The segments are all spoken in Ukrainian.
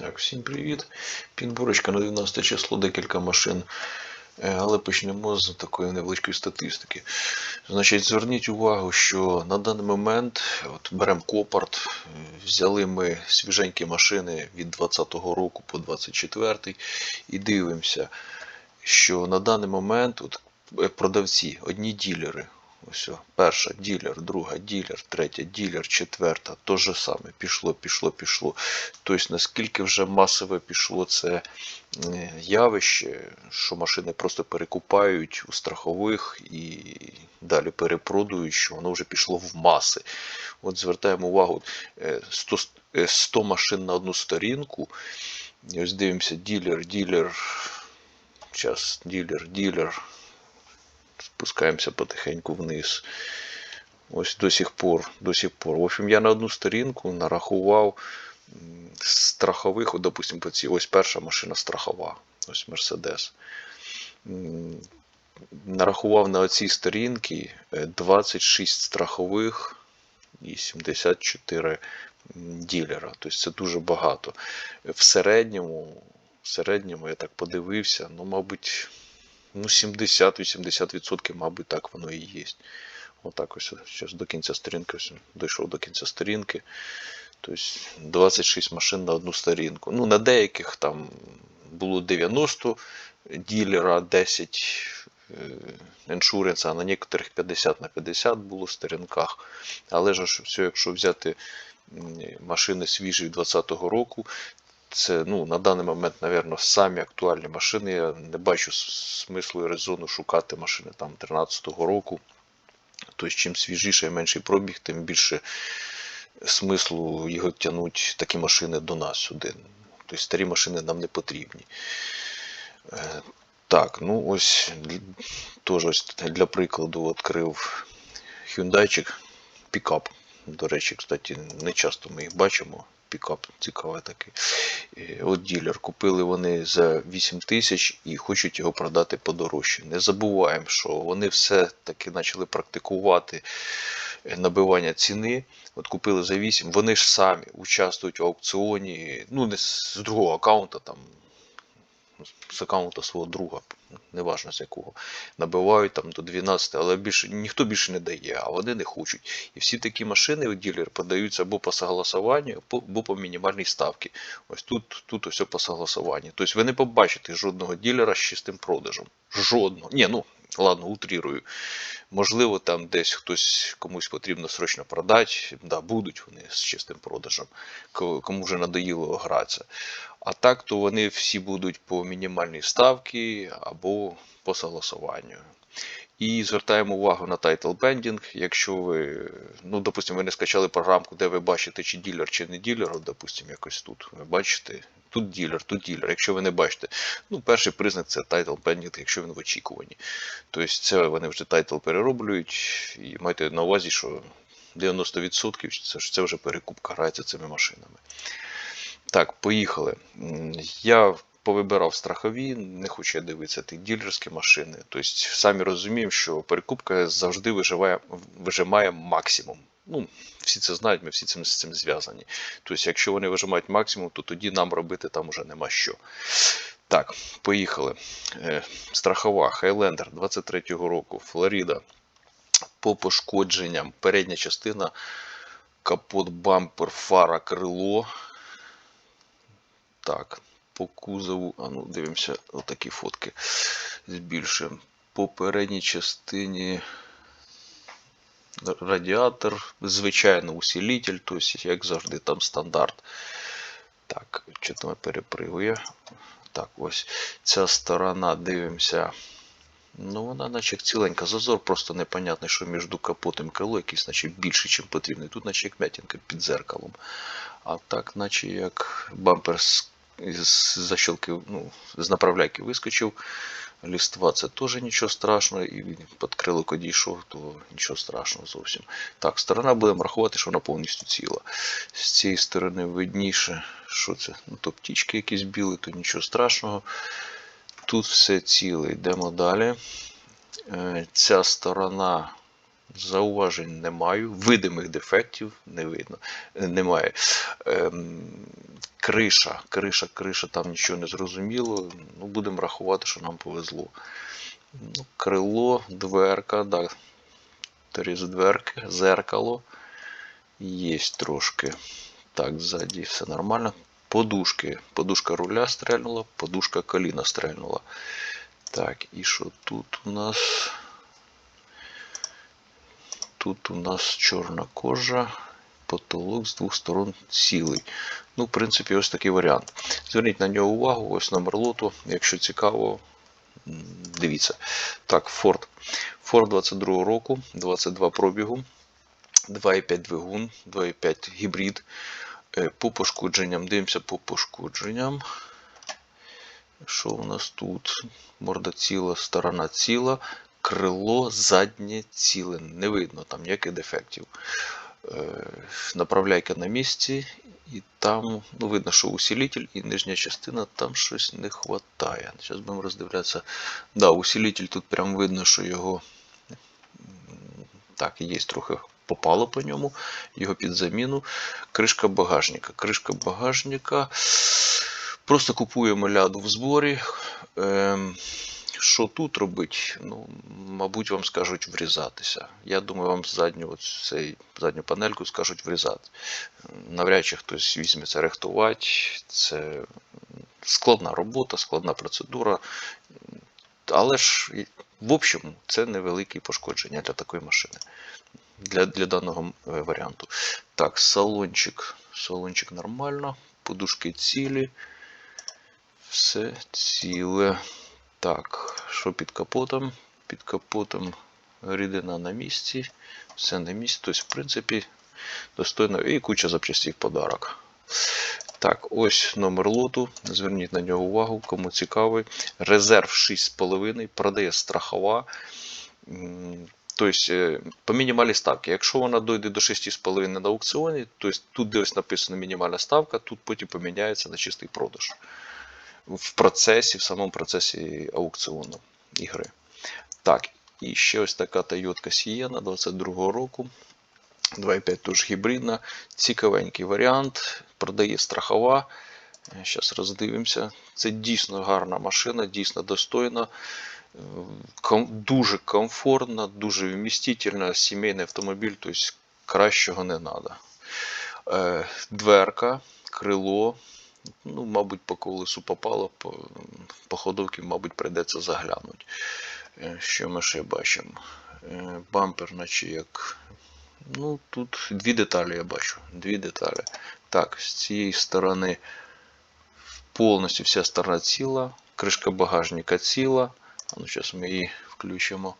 Так, всім привіт. Підборочка на 12 число, декілька машин. Е, Але почнемо з такої невеличкої статистики. Значить, зверніть увагу, що на даний момент от беремо Копарт, е, взяли ми свіженькі машини від 2020 року по 2024 і дивимося, що на даний момент от, е, продавці, одні ділери. Ось, перша ділер, друга ділер, третя ділер, четверта. То же саме. Пішло, пішло, пішло. Тобто, наскільки вже масове пішло це е, явище, що машини просто перекупають у страхових і далі перепродують, що воно вже пішло в маси. От звертаємо увагу, е, 100, е, 100 машин на одну сторінку. Ось дивимося, ділер, ділер. Зараз ділер, ділер. Спускаємося потихеньку вниз. Ось до сих пор, до сих пор. В общем, я на одну сторінку нарахував страхових, от, допустим, ось перша машина страхова, ось Mercedes. Нарахував на оцій сторінці е, 26 страхових і 74 ділера. Тобто це дуже багато. В середньому, в середньому я так подивився, ну, мабуть, ну, 70-80%, мабуть, так воно і є. Отак ось зараз до кінця сторінки, ось дійшов до кінця сторінки. Тобто 26 машин на одну сторінку. Ну, на деяких там було 90 ділера, 10 іншуренса, а на некоторих 50 на 50 було в сторінках. Але ж все, якщо взяти машини свіжі 2020 року, це ну, на даний момент, мабуть, самі актуальні машини. Я не бачу смислу і резону шукати машини там 13-го року. Тобто, чим свіжіше і менший пробіг, тим більше смислу його тягнуть такі машини до нас сюди. Тобто старі машини нам не потрібні. Е, Так, ну ось теж ось для прикладу відкрив Hyundai пікап. До речі, кстати, не часто ми їх бачимо. Пікап цікавий такий. Е, От ділер. Купили вони за 8 тисяч і хочуть його продати подорожче. Не забуваємо, що вони все-таки почали практикувати е, набивання ціни. От купили за 8, вони ж самі участвують в аукціоні, ну не з другого аккаунта, там, з аккаунта свого друга, неважно з якого, набивають там до 12, але більше ніхто більше не дає, а вони не хочуть. І всі такі машини у ділер подаються або по согласуванню, або по мінімальній ставці. Ось тут, тут ось по согласуванню. Тобто ви не побачите жодного ділера з чистим продажем. Жодного. Ні, ну ладно, утрірую. Можливо, там десь хтось комусь потрібно срочно продати, да, будуть вони з чистим продажем, кому вже надоїло гратися. А так, то вони всі будуть по мінімальній ставці або по согласуванню. І звертаємо увагу на title bending. Якщо ви, ну, допустимо, ви не скачали програмку, де ви бачите, чи ділер, чи не ділер, допустимо, якось тут. Ви бачите, тут ділер, тут ділер. Якщо ви не бачите, ну, перший признак це title bending, якщо він в очікуванні. Тобто це вони вже тайтл перероблюють, і майте на увазі, що 90% це, ж- це вже перекупка грається цими машинами. Так, поїхали. Я повибирав страхові, не хочу я дивитися ті ділерські машини. Тобто, самі розуміємо, що перекупка завжди виживає, вижимає максимум. Ну, всі це знають, ми всі цим, з цим зв'язані. Тобто, якщо вони вижимають максимум, то тоді нам робити там уже нема що. Так, поїхали. Е, страхова Highlander 23-го року, Флорида. По пошкодженням передня частина, капот, бампер, фара, крило. Так, по кузову, а ну, дивимося, отакі фотки збільшуємо. По передній частині радіатор, звичайно, усилитель, тобто, як завжди, там стандарт. Так, що там перепригує. Так, ось ця сторона, дивимося. Ну, вона наче як ціленька. Зазор просто непонятний, що між капотом і крило якийсь, наче більше, ніж потрібно. І Тут наче як м'ятінка під зеркалом. А так, наче як бампер з, з защілки, ну, з направляйки вискочив. Ліства це теж нічого страшного, і він під крилико дійшов, то нічого страшного зовсім. Так, сторона будемо рахувати, що вона повністю ціла. З цієї сторони видніше, що це? Ну, то птічки якісь біли, то нічого страшного. Тут все ціле. Йдемо далі. Е, Ця сторона зауважень не маю. Видимих дефектів не видно. е, Немає. Ем, Криша, криша, криша, там нічого не зрозуміло. Ну, будемо рахувати, що нам повезло. Ну, крило, дверка, да. Торіз дверки, зеркало. Є трошки. Так, ззаді все нормально. Подушки. Подушка руля стрельнула, подушка коліна стрельнула. Так, і що тут у нас? Тут у нас чорна кожа, потолок з двох сторон цілий. Ну, в принципі, ось такий варіант. Зверніть на нього увагу, ось номер лоту. Якщо цікаво, дивіться. Так, Ford. Ford 22 року, 22 пробігу, 2,5 двигун, 2,5 гібрид. Е, По пошкодженням. Дивимося по пошкодженням. Що у нас тут? Морда ціла, сторона ціла, крило заднє ціле. Не видно там ніяких дефектів. Е, Направляйка на місці, і там ну, видно, що усилитель і нижня частина там щось не вистачає. Зараз будемо роздивлятися. Да, усилитель тут прям видно, що його так, є трохи попало по ньому, його під заміну. Кришка багажника. Кришка багажника. Просто купуємо ляду в зборі. Ем, що тут робить? Ну, мабуть, вам скажуть врізатися. Я думаю, вам задню, цей, задню панельку скажуть врізати. Навряд чи хтось візьметься рихтувати. Це складна робота, складна процедура. Але ж, в общем, це невеликі пошкодження для такої машини. Для, для даного е, варіанту. Так, салончик. Салончик нормально. Подушки цілі. Все ціле. Так, що під капотом? Під капотом рідина на місці. Все на місці. Тобто, в принципі, достойно. І куча запчастей в подарок. Так, ось номер лоту. Зверніть на нього увагу, кому цікавий. Резерв 6,5, продає страхова. Тобто, е, по мінімальній ставці. Якщо вона дойде до 6,5 на аукціоні, то тут де написано мінімальна ставка, тут потім поміняється на чистий продаж. В процесі, в самому процесі аукціону ігри. Так, і ще ось така Toyota Sienna 22 року. 2.5 теж гібридна. Цікавенький варіант. Продає страхова. Зараз роздивимося. Це дійсно гарна машина, дійсно достойна. Дуже комфортна, дуже вмістительна, сімейний автомобіль, тобто кращого не треба. Дверка, крило. Ну, мабуть, по колесу попало, по, по ходовці, мабуть, прийдеться заглянути. Е, Що ми ще бачимо? Е, Бампер, наче як. Ну, тут дві деталі я бачу. Дві деталі. Так, з цієї сторони повністю вся сторона ціла. Кришка багажника ціла. Ну, зараз ми її включимо.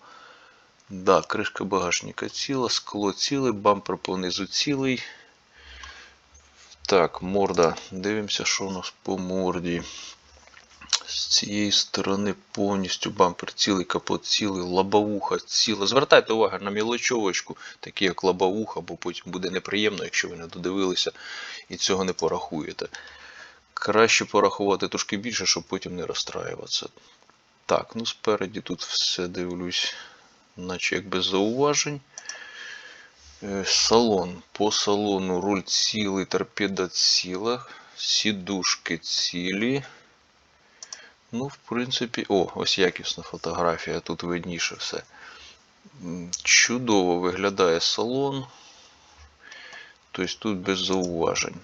Да, кришка багажника ціла, скло ціле, бампер понизу цілий. Так, морда. Дивимося, що у нас по морді. З цієї сторони повністю бампер цілий, капот цілий, лобовуха ціла. Звертайте увагу на мілочовочку, такі як лобовуха, бо потім буде неприємно, якщо ви не додивилися і цього не порахуєте. Краще порахувати трошки більше, щоб потім не розстраюватися. Так, ну спереді тут все дивлюсь, наче як без зауважень. Е, Салон. По салону руль цілий, торпеда ціла, сідушки цілі. Ну, в принципі, о, ось якісна фотографія, тут видніше все. Чудово виглядає салон. Тобто тут без зауважень.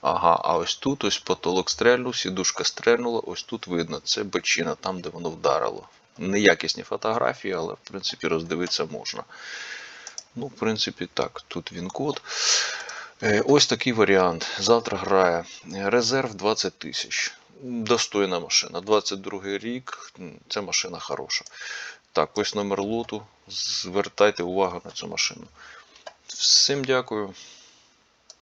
Ага, а ось тут ось потолок стрельнув, сідушка стрельнула, ось тут видно, це бочина, там, де воно вдарило. Неякісні фотографії, але в принципі роздивитися можна. Ну, в принципі, так, тут він код. Е, Ось такий варіант. Завтра грає. Резерв 20 тисяч. Достойна машина. 22 рік. Це машина хороша. Так, ось номер лоту. Звертайте увагу на цю машину. Всім дякую.